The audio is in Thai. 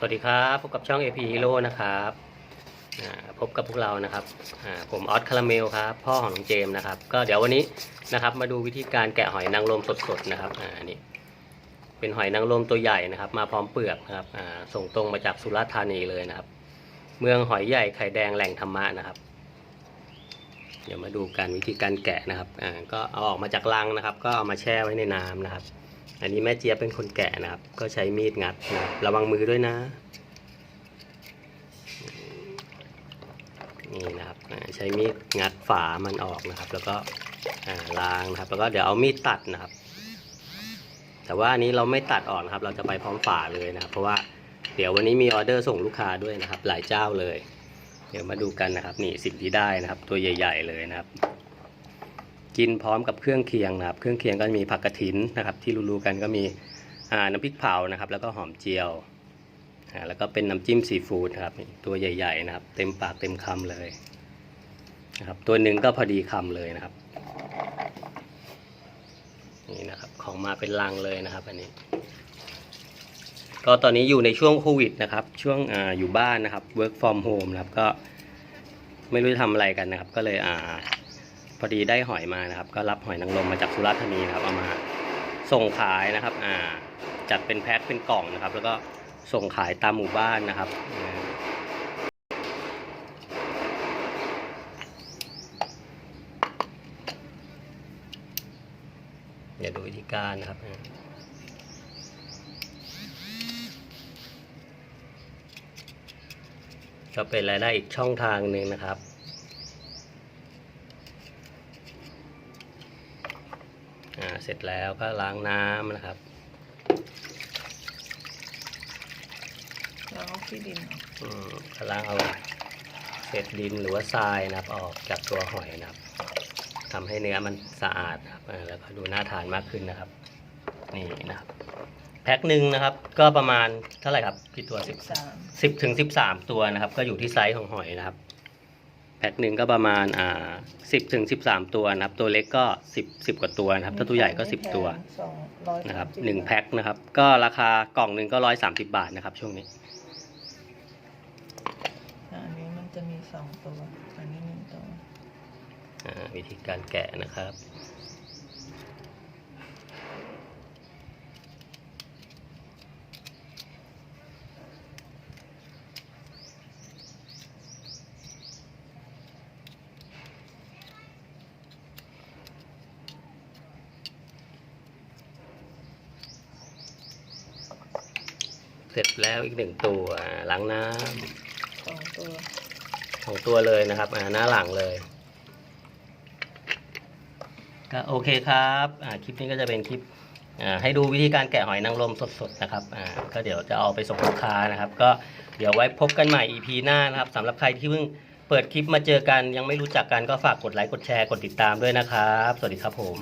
สวัสดีครับพบกับช่อง AP Hero นะครับพบกับพวกเรานะครับผมออสคาราเมลครับพ่อของน้องเจมส์นะครับ ก็เดี๋ยววันนี้นะครับมาดูวิธีการแกะหอยนางรมสดๆนะครับอ่านี่เป็นหอยนางรมตัวใหญ่นะครับ มาพร้อมเปลือกนะครับส่งตรงมาจากสุราษฎร์ธานีเลยนะครับ เมืองหอยใหญ่ไข่แดงแหล่งธรรมะนะครับ เดี๋ยวมาดูกันวิธีการแกะนะครับก็เอาออกมาจากรังนะครับ ก็เอามาแช่ไว้ในน้ำนะครับ อันนี้แม่เจี๊ยบเป็นคนแกะนะครับ ก็ใช้มีดงัดนะรระวังมือด้วยนะ นี่นะครับใช้มีดงัดฝามันออกนะครับ แล้วก็ล้างนะครับ แล้วก็เดี๋ยวเอามีดตัดนะครับ แต่ว่าอันนี้เราไม่ตัดออกนะครับ เราจะไปพร้อมฝาเลยนะครับ เพราะว่าเดี๋ยววันนี้มีออเดอร์ส่งลูกค้าด้วยนะครับ หลายเจ้าเลย เดี๋ยวมาดูกันนะครับ นี่สิ่งที่ได้นะครับ ตัวใหญ่ ๆ เลยนะครับ กินพร้อมกับเครื่องเคียงนะครับ เครื่องเคียงก็มีผักกระถินนะครับ ที่รู้ๆกันก็มีน้ำพริกเผานะครับ แล้วก็หอมเจียวแล้วก็เป็นน้ำจิ้มซีฟู้ดครับตัวใหญ่ ๆ นะครับ เต็มปากเต็มคำเลยนะครับ ตัวหนึ่งก็พอดีคำเลยนะครับนี่นะครับของมาเป็นลังเลยนะครับอันนี้ ก็ตอนนี้อยู่ในช่วงโควิดนะครับ ช่วงออยู่บ้านนะครับ work from home นะครับก็ไม่รู้จะทำอะไรกันนะครับ ก็เลยอ่า พอดีได้หอยมานะครับ ก็รับหอยนางรมมาจากสุราษฎร์ธานีนะครับเอามาส่งขายนะครับอ่าจัดเป็นแพ็คเป็นกล่องนะครับ แล้วก็ส่งขายตามหมู่บ้านนะครับอ่าเดี๋ยวดูวิธีการนะครับก็เป็นรายได้อีกช่องทางหนึ่งนะครับ อ่า เสร็จแล้วก็ล้างน้ำนะครับแล้วเอาขี้ดินออกอืมก็ล้างเอาเศษดินหรือว่าทรายนะครับ ออกจากตัวหอยนะครับทำให้เนื้อมันสะอาดนะครับอ่าแล้วก็ดูน่าทานมากขึ้นนะครับ นี่นะครับ แพ็คหนึ่งนะครับ ก็ประมาณเท่าไหร่ครับกี่ตัวสิสิบบสามสิบถึงสิบสามตัวนะครับ ก็อยู่ที่ไซส์ของหอยนะครับ แพ็คหนึ่งก็ประมาณอ่าสิบถึงสิบสามตัวนะครับ ตัวเล็กก็สิบสิบกว่าตัวนะครับ ถ้าตัวใหญ่ก็สิบตัวสองร้อยนะครับสามสิหนึ่งแพ็คนะครับ ก็ราคากล่องหนึ่งก็ร้อยสามสิบาทนะครับ ช่วงนี้อะอันนี้มันจะมีสองตัวอันนี้หนึ่งตัวอ่าวิธีการแกะนะครับ ร็จแล้วอีกหนึ่งตัวล้างน้ำสองตัวของตัวเลยนะครับอ่าหน้าหลังเลยก็โอเคครับอ่าคลิปนี้ก็จะเป็นคลิปอ่าให้ดูวิธีการแกะหอยนางรมสดๆนะครับอ่าก็เดี๋ยวจะเอาไปส่งลูกค้านะครับ ก็เดี๋ยวไว้พบกันใหม่ EP หน้านะครับสำหรับใครที่เพิ่งเปิดคลิปมาเจอกันยังไม่รู้จักกันก็ฝากกดไลค์กดแชร์กดติดตามด้วยนะครับ สวัสดีครับผม